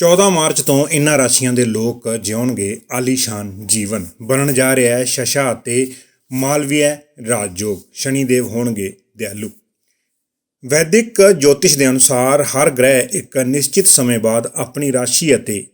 14 March ਤੋਂ ਇਨ੍ਹਾਂ ਰਾਸ਼ੀਆਂ ਦੇ ਲੋਕ ਜਿਉਣਗੇ ਆਲੀਸ਼ਾਨ ਜੀਵਨ। ਬਣਨ ਜਾ ਰਿਹਾ ਹੈ ਸ਼ਸ਼ਾ ਅਤੇ ਮਾਲਵੀय ਰਾਜਯੋਗ। ਸ਼ਨੀਦੇਵ ਹੋਣਗੇ ਦਿਆਲੂ। ਵੈਦਿਕ ਜੋਤਿਸ਼ ਦੇ ਅਨੁਸਾਰ ਹਰ ਗ੍ਰਹਿ ਇੱਕ ਨਿਸ਼ਚਿਤ ਸਮੇਂ ਬਾਅਦ ਆਪਣੀ ਰਾਸ਼ੀ ਅਤੇ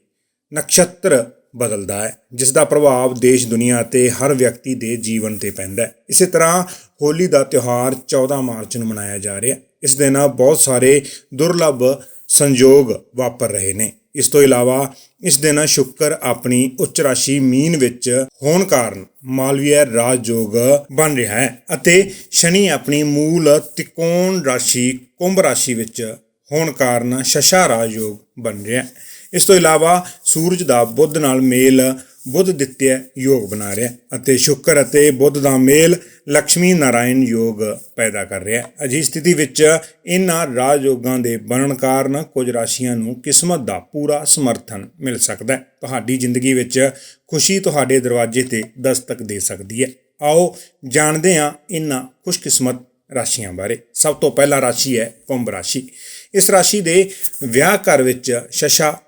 ਨਕਸ਼ਤਰ ਬਦਲਦਾ ਹੈ, ਜਿਸ ਦਾ ਪ੍ਰਭਾਵ ਦੇਸ਼, ਦੁਨੀਆ ਅਤੇ ਹਰ ਵਿਅਕਤੀ ਦੇ ਜੀਵਨ ਤੇ ਪੈਂਦਾ ਹੈ। ਇਸੇ ਤਰ੍ਹਾਂ ਹੋਲੀ ਦਾ ਤਿਉਹਾਰ 14 ਮਾਰਚ ਨੂੰ ਮਨਾਇਆ ਜਾ ਰਿਹਾ ਹੈ। ਇਸ ਦਿਨ ਬਹੁਤ ਸਾਰੇ ਦੁਰਲੱਭ ਸੰਯੋਗ ਵਾਪਰ ਰਹੇ ਨੇ। ਇਸ ਤੋਂ ਇਲਾਵਾ ਇਸ ਦਿਨ ਸ਼ੁੱਕਰ ਆਪਣੀ ਉੱਚ ਰਾਸ਼ੀ ਮੀਨ ਵਿੱਚ ਹੋਣ ਕਾਰਨ ਮਾਲਵੀय ਰਾਜਯੋਗ ਬਣ ਰਿਹਾ ਹੈ ਅਤੇ ਸ਼ਨੀ ਆਪਣੀ ਮੂਲ ਤਿਕੋਣ ਰਾਸ਼ੀ, ਕੁੰਭ ਰਾਸ਼ੀ ਵਿੱਚ ਹੋਣ ਕਾਰਨ ਸ਼ਸ਼ਾ ਰਾਜਯੋਗ ਬਣ ਰਿਹਾ ਹੈ। ਇਸ ਤੋਂ ਇਲਾਵਾ ਸੂਰਜ ਦਾ ਬੁੱਧ ਨਾਲ ਮੇਲ ਬੁੱਧ ਦਿੱਤਿਆ ਯੋਗ ਬਣਾ ਰਿਹਾ ਅਤੇ ਸ਼ੁੱਕਰ ਅਤੇ ਬੁੱਧ ਦਾ ਮੇਲ ਲక్ష్ਮੀ ਨਾਰਾਇਣ ਯੋਗ ਪੈਦਾ ਕਰ ਰਿਹਾ ਹੈ। ਅਜਿਹੀ ਸਥਿਤੀ ਵਿੱਚ ਇਹਨਾਂ ਰਾਜ ਯੋਗਾਂ ਦੇ ਬਣਨ ਕਾਰਨ ਕੁਝ ਰਾਸ਼ੀਆਂ ਨੂੰ ਕਿਸਮਤ ਦਾ ਪੂਰਾ ਸਮਰਥਨ ਮਿਲ ਸਕਦਾ ਹੈ। ਤੁਹਾਡੀ ਜ਼ਿੰਦਗੀ ਵਿੱਚ ਖੁਸ਼ੀ ਤੁਹਾਡੇ ਦਰਵਾਜ਼ੇ ਤੇ ਦਸਤਕ ਦੇ ਸਕਦੀ ਹੈ। ਆਓ ਜਾਣਦੇ ਹਾਂ ਇਹਨਾਂ ਖੁਸ਼ਕਿਸਮਤ ਰਾਸ਼ੀਆਂ ਬਾਰੇ। ਸਭ ਤੋਂ ਪਹਿਲਾ ਰਾਸ਼ੀ ਹੈ ਕੁੰਭ ਰਾਸ਼ੀ। ਇਸ ਰਾਸ਼ੀ ਦੇ ਵਿਆਹ ਘਰ ਵਿੱਚ ਸ਼ਸ਼ਾ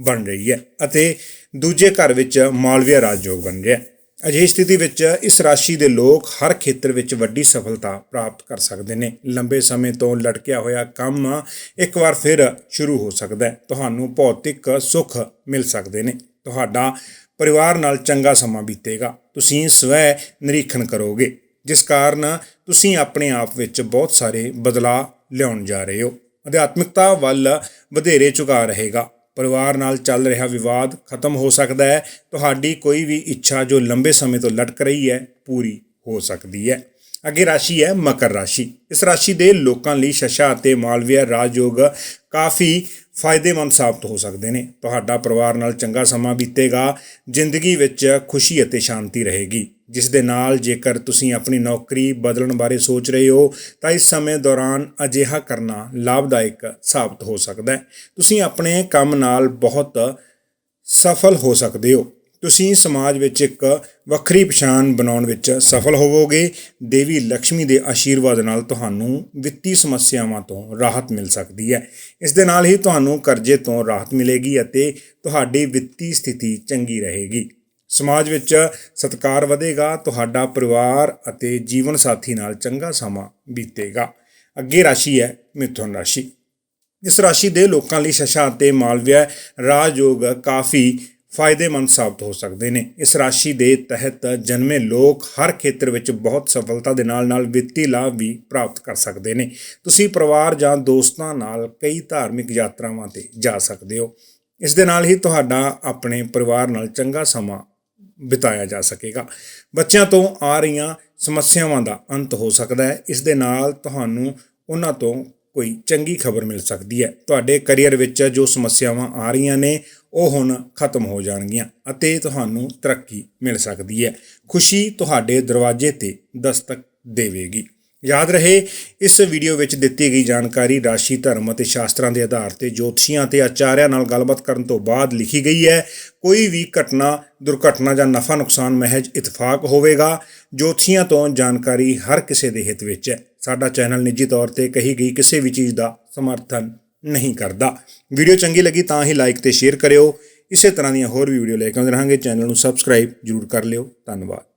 ਬਣ ਰਹੀ ਹੈ ਅਤੇ ਦੂਜੇ ਘਰ ਵਿੱਚ ਮਾਲਵੀਆ ਰਾਜਯੋਗ ਬਣ ਰਿਹਾ ਹੈ। ਅਜਿਹੀ ਸਥਿਤੀ ਵਿੱਚ ਇਸ ਰਾਸ਼ੀ ਦੇ ਲੋਕ ਹਰ ਖੇਤਰ ਵਿੱਚ ਵੱਡੀ ਸਫਲਤਾ ਪ੍ਰਾਪਤ ਕਰ ਸਕਦੇ ਨੇ। ਲੰਬੇ ਸਮੇਂ ਤੋਂ ਲਟਕਿਆ ਹੋਇਆ ਕੰਮ ਇੱਕ ਵਾਰ ਫਿਰ ਸ਼ੁਰੂ ਹੋ ਸਕਦਾ ਹੈ। ਤੁਹਾਨੂੰ ਭੌਤਿਕ ਸੁੱਖ ਮਿਲ ਸਕਦੇ ਨੇ। ਤੁਹਾਡਾ ਪਰਿਵਾਰ ਨਾਲ ਚੰਗਾ ਸਮਾਂ ਬੀਤੇਗਾ। ਤੁਸੀਂ ਸਵੈ ਨਿਰੀਖਣ ਕਰੋਗੇ। ਜਿਸ ਕਾਰਨ ਤੁਸੀਂ ਆਪਣੇ ਆਪ ਵਿੱਚ ਬਹੁਤ ਸਾਰੇ ਬਦਲਾਅ ਲਿਆਉਣ ਜਾ ਰਹੇ ਹੋ। ਅਧਿਆਤਮਿਕਤਾ ਵੱਲ ਵਧੇਰੇ ਝੁਕਾ ਰਹੇਗਾ। ਪਰਿਵਾਰ ਨਾਲ ਚੱਲ ਰਿਹਾ ਵਿਵਾਦ ਖਤਮ ਹੋ ਸਕਦਾ ਹੈ। ਤੁਹਾਡੀ ਕੋਈ ਵੀ ਇੱਛਾ ਜੋ ਲੰਬੇ ਸਮੇਂ ਤੋਂ ਲਟਕ ਰਹੀ ਹੈ, ਪੂਰੀ ਹੋ ਸਕਦੀ ਹੈ। ਅੱਗੇ ਰਾਸ਼ੀ ਹੈ ਮਕਰ ਰਾਸ਼ੀ। ਇਸ ਰਾਸ਼ੀ ਦੇ ਲੋਕਾਂ ਲਈ ਸ਼ਸ਼ਾ ਅਤੇ ਮਾਲਵੀਆ ਰਾਜਯੋਗ ਕਾਫੀ ਫਾਇਦੇਮੰਦ ਸਾਬਤ ਹੋ ਸਕਦੇ ਨੇ। ਤੁਹਾਡਾ ਪਰਿਵਾਰ ਨਾਲ ਚੰਗਾ ਸਮਾਂ ਬੀਤੇਗਾ, ਜ਼ਿੰਦਗੀ ਵਿੱਚ ਖੁਸ਼ੀ ਅਤੇ ਸ਼ਾਂਤੀ ਰਹੇਗੀ। ਜਿਸ ਦੇ ਨਾਲ ਜੇਕਰ ਤੁਸੀਂ ਆਪਣੀ ਨੌਕਰੀ ਬਦਲਣ ਬਾਰੇ ਸੋਚ ਰਹੇ ਹੋ, ਤਾਂ ਇਸ ਸਮੇਂ ਦੌਰਾਨ ਅਜਿਹਾ ਕਰਨਾ ਲਾਭਦਾਇਕ ਸਾਬਤ ਹੋ ਸਕਦਾ ਹੈ। ਤੁਸੀਂ ਆਪਣੇ ਕੰਮ ਨਾਲ ਬਹੁਤ ਸਫਲ ਹੋ ਸਕਦੇ ਹੋ। ਤੁਸੀਂ ਸਮਾਜ ਵਿੱਚ ਇੱਕ ਵੱਖਰੀ ਪਛਾਣ ਬਣਾਉਣ ਵਿੱਚ ਸਫਲ ਹੋਵੋਗੇ। ਦੇਵੀ ਲక్ష్ਮੀ ਦੇ ਆਸ਼ੀਰਵਾਦ ਨਾਲ ਤੁਹਾਨੂੰ ਵਿੱਤੀ ਸਮੱਸਿਆਵਾਂ ਤੋਂ ਰਾਹਤ ਮਿਲ ਸਕਦੀ ਹੈ। ਇਸ ਦੇ ਨਾਲ ਹੀ ਤੁਹਾਨੂੰ ਕਰਜ਼ੇ ਤੋਂ ਰਾਹਤ ਮਿਲੇਗੀ ਅਤੇ ਤੁਹਾਡੀ ਵਿੱਤੀ ਸਥਿਤੀ ਚੰਗੀ ਰਹੇਗੀ। ਸਮਾਜ ਵਿੱਚ ਸਤਕਾਰ ਵਧੇਗਾ, ਤੁਹਾਡਾ ਪਰਿਵਾਰ ਅਤੇ ਜੀਵਨ ਸਾਥੀ ਨਾਲ ਚੰਗਾ ਸਮਾਂ ਬੀਤੇਗਾ। ਅੱਗੇ ਰਾਸ਼ੀ ਹੈ ਮਿਥੁਨ ਰਾਸ਼ੀ। ਇਸ ਰਾਸ਼ੀ ਦੇ ਲੋਕਾਂ ਲਈ ਸ਼ਸ਼ਾ ਅਤੇ ਮਾਲਵਿਆ ਰਾਜਯੋਗ ਕਾਫੀ ਫਾਇਦੇਮੰਦ ਸਾਬਤ ਹੋ ਸਕਦੇ ਨੇ। ਇਸ ਰਾਸ਼ੀ ਦੇ ਤਹਿਤ ਜਨਮੇ ਲੋਕ ਹਰ ਖੇਤਰ ਵਿੱਚ ਬਹੁਤ ਸਫਲਤਾ ਦੇ ਨਾਲ-ਨਾਲ ਵਿੱਤੀ ਲਾਭ ਵੀ ਪ੍ਰਾਪਤ ਕਰ ਸਕਦੇ ਨੇ। ਤੁਸੀਂ ਪਰਿਵਾਰ ਜਾਂ ਦੋਸਤਾਂ ਨਾਲ ਕਈ ਧਾਰਮਿਕ ਯਾਤਰਾਵਾਂ ਤੇ ਜਾ ਸਕਦੇ ਹੋ। ਇਸ ਦੇ ਨਾਲ ਹੀ ਤੁਹਾਡਾ ਆਪਣੇ ਪਰਿਵਾਰ ਨਾਲ ਚੰਗਾ ਸਮਾਂ ਬਿਤਾਇਆ ਜਾ ਸਕੇਗਾ। ਬੱਚਿਆਂ ਤੋਂ ਆ ਰਹੀਆਂ ਸਮੱਸਿਆਵਾਂ ਦਾ ਅੰਤ ਹੋ ਸਕਦਾ ਹੈ। ਇਸ ਦੇ ਨਾਲ ਤੁਹਾਨੂੰ ਉਹਨਾਂ ਤੋਂ ਕੋਈ ਚੰਗੀ ਖਬਰ ਮਿਲ ਸਕਦੀ ਹੈ। ਤੁਹਾਡੇ ਕੈਰੀਅਰ ਵਿੱਚ ਜੋ ਸਮੱਸਿਆਵਾਂ ਆ ਰਹੀਆਂ ਨੇ ਉਹ ਹੁਣ ਖਤਮ ਹੋ ਜਾਣਗੀਆਂ ਅਤੇ ਤੁਹਾਨੂੰ ਤਰੱਕੀ ਮਿਲ ਸਕਦੀ ਹੈ। ਖੁਸ਼ੀ ਤੁਹਾਡੇ ਦਰਵਾਜ਼ੇ ਤੇ ਦਸਤਕ ਦੇਵੇਗੀ। ਯਾਦ ਰਹੇ, ਇਸ ਵੀਡੀਓ ਵਿੱਚ ਦਿੱਤੀ ਗਈ ਜਾਣਕਾਰੀ ਰਾਸ਼ੀ, ਧਰਮ ਅਤੇ ਸ਼ਾਸਤਰਾਂ ਦੇ ਆਧਾਰ ਤੇ ਜੋਤਸ਼ੀਆਂ ਅਤੇ ਆਚਾਰਿਆਂ ਨਾਲ ਗੱਲਬਾਤ ਕਰਨ ਤੋਂ ਬਾਅਦ ਲਿਖੀ ਗਈ ਹੈ, ਕੋਈ ਵੀ ਘਟਨਾ, ਦੁਰਘਟਨਾ ਜਾਂ ਨਫਾ ਨੁਕਸਾਨ ਮਹਿਜ ਇਤਫਾਕ ਹੋਵੇਗਾ। ਜੋਤਸ਼ੀਆਂ ਤੋਂ ਜਾਣਕਾਰੀ ਹਰ ਕਿਸੇ ਦੇ ਹਿੱਤ ਵਿੱਚ ਹੈ। ਸਾਡਾ ਚੈਨਲ ਨਿੱਜੀ ਤੌਰ ਤੇ ਕਹੀ ਗਈ ਕਿਸੇ ਵੀ ਚੀਜ਼ ਦਾ ਸਮਰਥਨ ਨਹੀਂ ਕਰਦਾ। ਵੀਡੀਓ ਚੰਗੀ ਲੱਗੀ ਤਾਂ ਹੀ ਲਾਈਕ ਤੇ ਸ਼ੇਅਰ ਕਰਿਓ। ਇਸੇ ਤਰ੍ਹਾਂ ਦੀਆਂ ਹੋਰ ਵੀ ਵੀਡੀਓ ਲੈ ਕੇ ਆਉਂਦੇ ਰਹਾਂਗੇ। ਚੈਨਲ ਨੂੰ ਸਬਸਕ੍ਰਾਈਬ ਜਰੂਰ ਕਰ ਲਿਓ। ਧੰਨਵਾਦ।